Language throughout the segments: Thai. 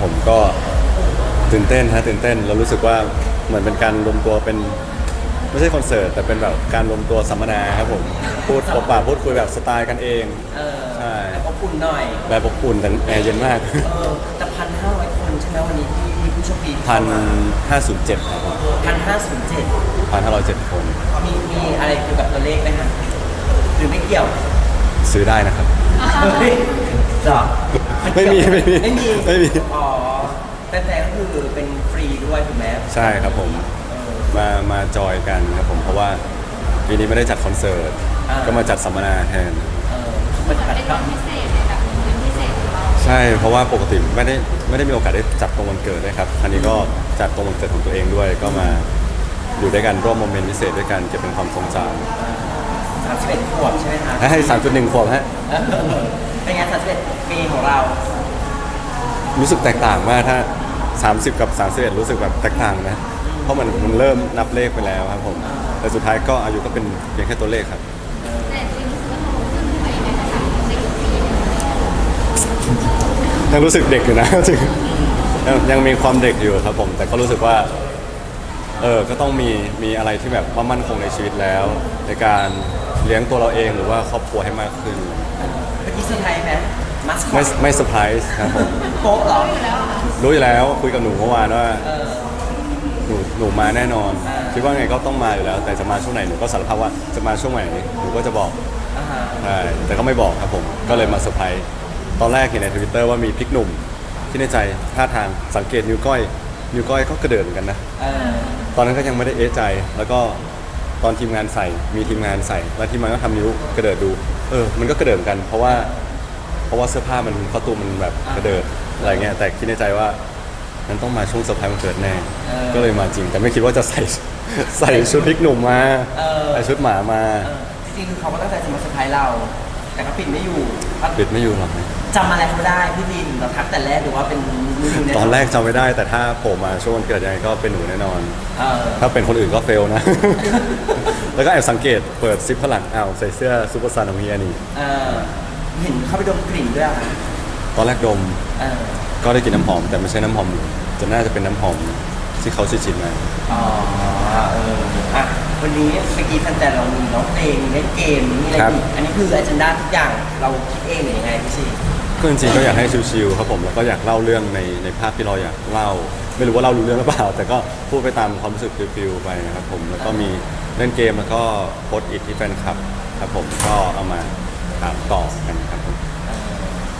ครับผมก็ตื่นเต้นฮะตื่นเต้นเรารู้สึกว่าเหมือนเป็นการรวมตัวเป็นไม่ใช่คอนเสิร์ตแต่เป็นแบบการรวมตัวสัมมนาครับผมพูดปกป่าพูดคุยแบบสไตล์กันเองเออใช่แล้วก็คุณหน่อยแบบอบอุ่นแต่แอร์เย็นมากเออแต่พันห้าร้อยคนใช่ไหมวันนี้ที่ที่ผู้โชคดีพันห้าศูนย์เจ็ดครับผมพันห้าศูนย์เจ็ดพันห้าร้อยเจ็ดคนมีมีอะไรเกี่ยวกับตัวเลขไหมคะหรือไม่เกี่ยว ซื้อได้นะครับ เฮ้ยเหรอ ไม่มีไม่มีไม่มีไม่มี อ๋อแต่แต่ก็คือเป็นฟรีด้วยถูกไหมใช่ครับผมเออ มามาจอยกันครับผมเพราะว่าปีนี้ไม่ได้จัดคอนเสิร์ตอ่า ก็มาจัดสัมมนาแทน เออมันจะเป็นวันพิเศษในแบบเป็นพิเศษของเราใช่เพราะว่าปกติไม่ได้ไม่ได้มีโอกาสได้จัดตรงวันเกิดนะครับอันนี้ก็จัดตรงวันเกิดของตัวเองด้วย ก็มาอยู่ด้วยกันร่วมโมเมนต์พิเศษด้วยกันเก็บเป็นความทรงจสามสิบเอ็ดขวบใช่ไหมคะำให้สามจุดหนึ่งขวบฮะ เออ เป็นไงสามสิบเอ็ดปีของเรา รู้สึกแตกต่างมากถ้า 30 กับ 31 รู้สึกแบบแตกต่างนะ เพราะมันมันเริ่มนับเลขไปแล้วครับผม แต่สุดท้ายก็อายุก็เป็นเพียงแค่ตัวเลขครับ แต่จริงๆรู้สึกว่าโตขึ้นไปในระดับในทุกปีเลยยังรู้สึกเด็กอยู่นะ จริงยังยังมีความเด็กอยู่ครับผม แต่ก็รู้สึกว่า เออ ก็ต้องมีมีอะไรที่แบบว่ามั่นคงในชีวิตแล้ว ในการเลี้ยงตัวเราเองหรือว่าครอบครัวให้มากขึ้น มมัสคอไม่ตไม่เซอร์ไพรส์ครับผมโป๊ะเหรออยู่แล้วอะค่ะรู้อยู่แล้วคุยกับหนูเมื่อวานว่าเออ หนูหนูมาแน่นอนอ่า คิดว่าไงก็ต้องมาอยู่แล้ว แต่จะมาช่วงไหนหนูก็สารภาพว่าจะมาช่วงไหนหนูก็จะบอกอ่าฮะใช่แต่ก็ไม่บอกครับผมก็เลยมาเซอร์ไพรส์ตอนแรกเห็นในทวิตเตอร์ว่ามีพริกหนุ่มที่ในใจท่าทางสังเกตนิ้วก้อย นิ้วก้อยก็กระเดิดเหมือนกันนะ เออตอนนั้นก็ยังไม่ได้เอะใจ แล้วก็ตอนทีมงานใส่ มีทีมงานใส่ แล้วทีมงานก็ทำนิ้วกระเดิดดู เออ มันก็กระเดิดเหมือนกัน เพราะว่า เพราะว่าเสื้อผ้ามันคอตูมมันแบบกระเดิดอะไรเงี้ยแต่คิดในใจว่านั้นต้องมาช่วงเซอร์ไพรส์วันเกิดแน่ ก็เลยมาจริง แต่ไม่คิดว่าจะใส่ใส่ชุดพริกหนุ่มมาใส่ชุดหมามาเออจริงๆคือเขาก็ตั้งใจจะมาเซอร์ไพรส์เรา แต่ก็ปิดไม่อยู่ปิดไม่อยู่หรอกนะจำอะไรเขาได้พี่ดินเราทักแต่แรกหรือว่าเป็นมือหนึ่งในตอนแรกจำไม่ได้ แต่ถ้าโผล่มาช่วงวันเกิดยังไงก็เป็นหนูแน่นอนเออถ้าเป็นคนอื่นก็เฟลนะ แล้วก็แอบสังเกตเปิดซิปข้างหลังอ้าวใส่เสื้อซูเปอร์ซันของเฮียนี่ เออเห็นเขาไปดมกลิ่นด้วยอะค่ะตอนแรกดมเออก็ได้กลิ่นน้ำหอม แต่ไม่ใช่น้ำหอมหนูจะน่าจะเป็นน้ำหอมที่เขาชิดๆมา อ๋อเอออะวันนี้เมื่อกี้แฟนๆเรามีร้องเพลงมีเล่นเกมมีอะไรครับ อีกอันนี้คืออ g จ n d a ทุกอย่างเราคิดเองหรือยังไงพี่ชีก็จริงๆก็อยากให้ชิลๆครับผมแล้วก็อยากเล่าเรื่องในในภาพที่เราอยากเล่า ไม่รู้ว่าเรารู้เรื่องหรือเปล่า แต่ก็พูดไปตามความรู้สึกฟิลๆไปนะครับผมแล้วก็มีเล่นเกมแล้วก็โพสต์อิทที่แฟนคลับครับผมก็เอามา ถามตอบกันครับผม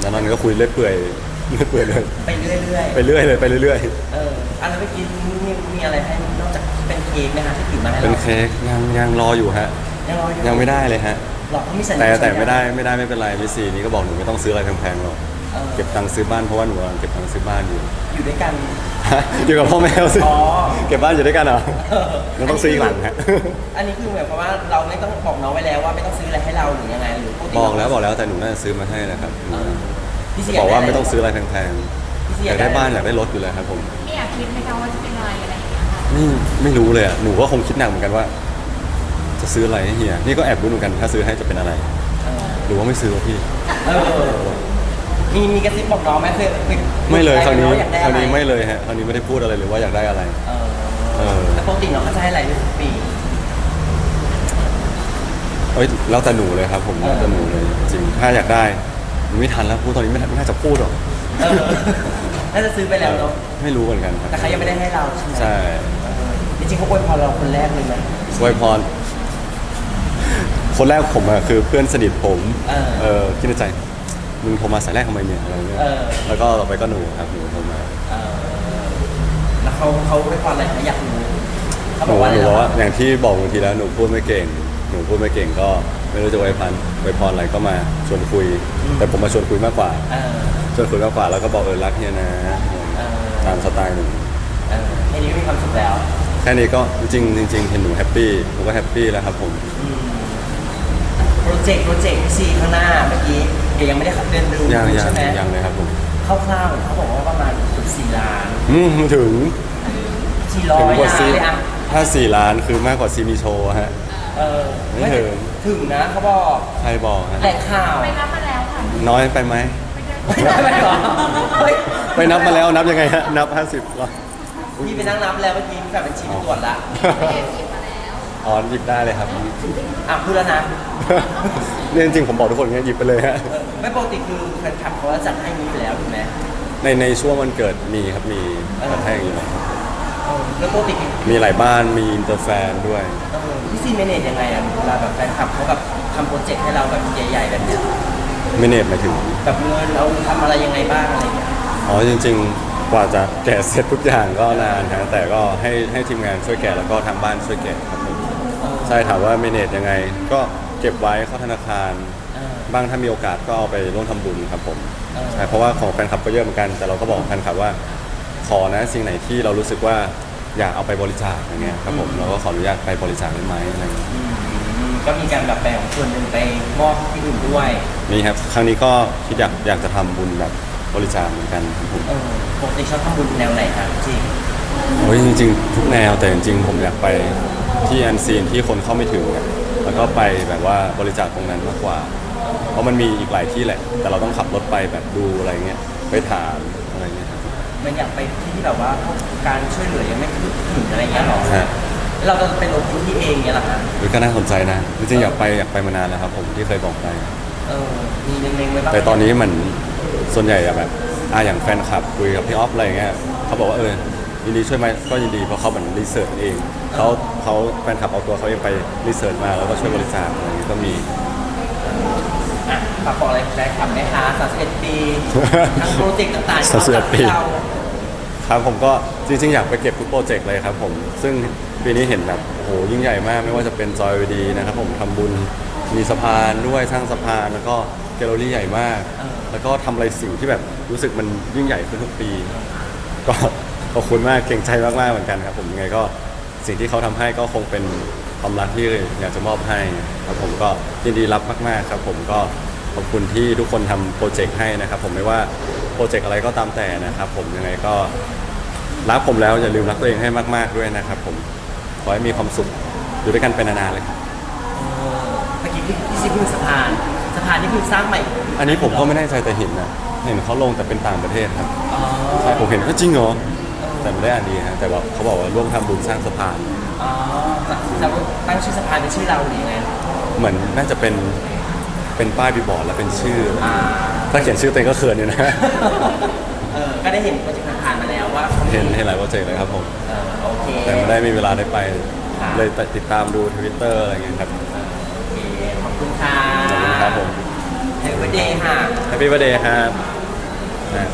แล้วนั้นก็คุยเรื่อยเปื่อยเรื่อยเปื่อยเลยไปเรื่อยๆไปเรื่อยเลยไปเรื่อยเอออันนั้นเมื่อกี้มีมีอะไรให้นอกจากเป็นเค้กไหมคะที่ถือมาให้ๆเราเป็นเค้กยังยังรออยู่ฮะ ยังรออยู่ยังไม่ได้เลยฮะ หรอกเขามีสัญญาแต่แต่สัญญาไม่ได้ไม่ได้ไม่เป็นไรพี่ซีนี่ก็บอกหนูไม่ต้องซื้ออะไรแพงๆหรอกเออเก็บตังค์ซื้อบ้านเพราะว่าหนูกำลังเก็บตังค์ซื้อบ้านอยู่ อยู่ด้วยกัน อยู่กับพ่อแม่สิอ๋อ เก็บบ้านอยู่ด้วยกันเหรอมันต้องซื้ออีกหลังฮะ อันนี้คือหมายความว่าเราไม่ต้องบอกน้องไว้แล้วว่าไม่ต้องซื้ออะไรให้เราหรือยังไงหรือปติบอกแล้วบอกแล้วแต่หนูน่าจะซื้อมาให้นะครับเออพี่เสีบอกว่าไม่ด้ะรต้องซื้ออะไรแพงพี่ๆเสีอยากได้บ้านอยากได้รถอยู่เลยครับผม ไม่อยากคิดไหมคะว่าจะเป็นอะไรอะไรอย่างเงี้ยค่ะไม่ไม่รู้เลยอะ หนูก็คงคิดหนักเหมือนกันว่า จะซื้ออะไรให้เฮีย นี่ก็แอบรู้เหมือนกันถ้าซื้อให้จะเป็นอะไรเออหรือว่าไม่ซื้อวะพี่ เออ มีมีกระซิบบอกน้องไหมเคยเคยไม่เลยคราวนี้อยากได้คราอะวไรนี้ไม่เลยฮะคราวนี้ไม่ได้พูดอะไรเลยว่าอยากได้อะไร เออเออแล้วปกติน้องเขาจะให้อะไรทุกปีเอ้ยแล้วแต่หนูเลยครับ ผมแล้วแต่หนูเลยจริงถ้าอยากได้หนูไม่ทันแล้วพูดตอนนี้ไม่ทันไม่น่าจะพูดหรอกเออน่าจะซื้อไปแล้วเนาะไม่รู้เหมือนกันครับแต่เขายังไม่ได้ให้เราใช่ไหมใช่เออจริงๆเขาอวยพรเราคนแรกเลยนะอวยพรคนแรกผมอะคือเพื่อนสนิทผม เออเออคิดในใจ มึงโทรมาสายแรกทำไมเนี่ยอะไรเงี้ยเออ แล้วก็ต่อไปก็หนูครับหนูโทรมาเออแล้วเขาเขาอวยพรอะไรคะอยากรู้เขาหบนูอกว่าอะไรหนูบอกว่าเหรออย่างที่บอกบางทีแล้วหนูพูดไม่เก่ง หนูพูดไม่เก่งก็ไม่รู้จะอวยพรอวยพรอะไรก็มาชวนคุย แต่ผมมาชวนคุยมากกว่า เออ ชวนคุยมากกว่าแล้วก็บอกเออรักเฮียนะเออ ตามสไตล์หนู เออแค่นี้ก็มีความสุขแล้วแค่นี้ก็จริงๆจริงๆเห็นหนูแฮปปี้หนูก็แฮปปี้แล้วครับผมอืมโปรเจกต์โปรเจกต์ซีข้างหน้าเมื่อกี้ เดี๋ยวยังไม่ได้เดินดูยังยังใช่ไหมยังเลยครับผมคร่าวๆเขาบอกว่าประมาณเกือบสี่ล้านอืมถึงสี่ร้อถึงยกว่าล้านซีเลยอะถ้าสี่ล้านคือมากกว่าซีมีโชว์ฮะ เออไม่ถึง ถึงนะเขาบอกใครบอกฮะแหล่งข่าวไปรับมาแล้วค่ะน้อยไปไหมไปเดินไม่ได้ไหมหรอเฮ้ยไปนับมาแล้วนับยังไงฮะ นับ 50แล้วพี่ไปนั่งนับแล้วเมื่อกี้แบบเป็นชีพตรวจละเกมหยิบมาแล้วอ๋อหยิบได้เลยครับอะพูดแล้วนะ เนี่ยจริงๆผมบอกทุกคนเงี้ยหยิบไปเลยฮะ เออ ไม่ปกติคือแฟนคลับเขาจะจัดให้นี้อยู่แล้วถูกไหมในในช่วงวันเกิดมีครับมีกระแทกอยู่แล้วเออแล้วปกติพี่มีหลายบ้านมีอินเตอร์แฟนด้วย เออพี่ซีเมเนจยังไงอะเวลาแบบแฟนคลับเขาแบบทำโปรเจกต์ให้เราแบบใหญ่ๆแบบเนี้ยไม่เนตหมายถึง แบบเงินเราทำอะไรยังไงบ้างอะไรเงี้ยอ๋อจริง ๆ กว่าจะแกะเสร็จทุกอย่างก็นานนะแต่ก็ให้ให้ทีมงานช่วยแกะแล้วก็ทางบ้านช่วยแกะครับผมเออใช่ถามว่าเมเนจยังไง ก็เก็บไว้เข้าธนาคารเออ บ้างถ้ามีโอกาสก็เอาไปร่วมทำบุญครับผมเออ ใช่เพราะว่าของแฟนคลับก็เยอะเหมือนกัน แต่เราก็บอกแฟนคลับว่า ขอนะสิ่งไหนที่เรารู้สึกว่าอยากเอาไปบริจาคอย่างเงี้ยครับผมเราก็ขออนุญาตไปบริจาคได้ไหมอะไรเงี้ยอืมก็มีการแบบแบ่งส่วนหนึ่งไปมอบที่อื่นด้วยนี่ครับครั้งนี้ก็คิดอยากอยากจะทำบุญแบบบริจาคเหมือนกันครับผม เออปกติชอบทำบุญแนวไหนครับจริงโอ้ยจริงๆทุกแนวแต่จริงๆผมอยากไปที่อันซีนที่คนเข้าไม่ถึงอะแล้วก็ไปแบบว่าบริจาคตรงนั้นมากกว่า เพราะมันมีอีกหลายที่แหละ แต่เราต้องขับรถไปแบบดูอะไรเงี้ยไปถามอะไรเงี้ยครับมันอยากไปที่ที่แบบว่าพวกการช่วยเหลือยังไม่ถึงอะไรเงี้ยหรอฮะแล้วเราจะไปลงพื้นที่เองเงี้ยเหรอฮะหรือก็น่าสนใจนะจริงๆอยากไปอยากไปมานานแล้วครับ ผมที่เคยบอกไป เออมีเล็งๆไว้บ้างไหมแต่ตอนนี้เหมือนส่วนใหญ่อะแบบอะอย่างแฟนคลับคุยกับพี่ออฟอะไรเงี้ยเขาบอกว่าเออยินดีช่วยไหมก็ยินดีเพราะเขาเหมือนรีเสิร์ชเองเขาเขาแฟนคลับเอาตัวเขาเองไปรีเสิร์ชมาแล้วก็ช่วยบริจาคอะไรเงี้ยก็มีอะ ฝากบอกอะไรแฟนคลับไหมคะ31 ปีทั้งโปรเจกต์ต่างๆที่เราจัด31ปีให้เราครับผมก็จริงๆ อยากไปเก็บทุกโปรเจกต์เลยครับผม ซึ่งปีนี้เห็นแบบโอ้โหยิ่งใหญ่มากไม่ว่าจะเป็นจอยดีนะครับผมทำบุญมีสะพานด้วยสร้างสะพานแล้วก็แกลเลอรี่ใหญ่มากเออแล้วก็ทำอะไรสิ่งที่แบบรู้สึกมันยิ่งใหญ่ขึ้นทุกปี ก็ ขอบคุณมากเก่งใจมากๆเหมือนกันครับผมยังไงก็สิ่งที่เขาทำให้ก็คงเป็นความรักที่อยากจะมอบให้ครับผมก็ยินดีรับมากๆครับผมก็ ขอบคุณที่ทุกคนทำโปรเจกต์ให้นะครับ ผมไม่ว่าโปรเจกต์อะไรก็ตามแต่นะครับ ผมยังไงก็รักผมแล้วอย่าลืมรักตัวเองให้มากๆด้วยนะครับ ผมขอให้มีความสุขอยู่ด้วยกันเป็นนานๆเลยครับเออเมื่อกี้พี่พี่ซีพูดสะพานสะพานนี่คือสร้างใหม่อันนี้ผมก็ไม่แน่ใจแต่เห็นนะเห็นเขาลงแต่เป็นต่างประเทศครับอ๋อใช่ผมเห็นก็จริงเหรอแต่ไม่ได้อ่านดีฮะแต่ว่าเขาบอกว่าร่วมทำบุญสร้างสะพาน อ๋อจะตั้งชื่อสะพานเป็นชื่อเราหรือยังไง เหมือนน่าจะเป็น เป็นป้ายบีบอร์ดแล้วเป็นชื่อ อ่าถ้าเขียนชื่อตัวเองก็เขินอยู่นะ เออก็ได้เห็นโปรเจกต์ผ่านๆมาแล้วว่าเขามีเห็นเห็นหลายโปรเจกต์เลยครับผม เออโอเค แต่ไม่ได้มีเวลาได้ไปครับเลยติดตามดูทวิตเตอร์อะไรเงี้ยครับ โอเคขอบคุณค่ะขอบคุณครับผมแฮปปี้เดย์ค่ะแฮปปี้วันเดย์ครับนะ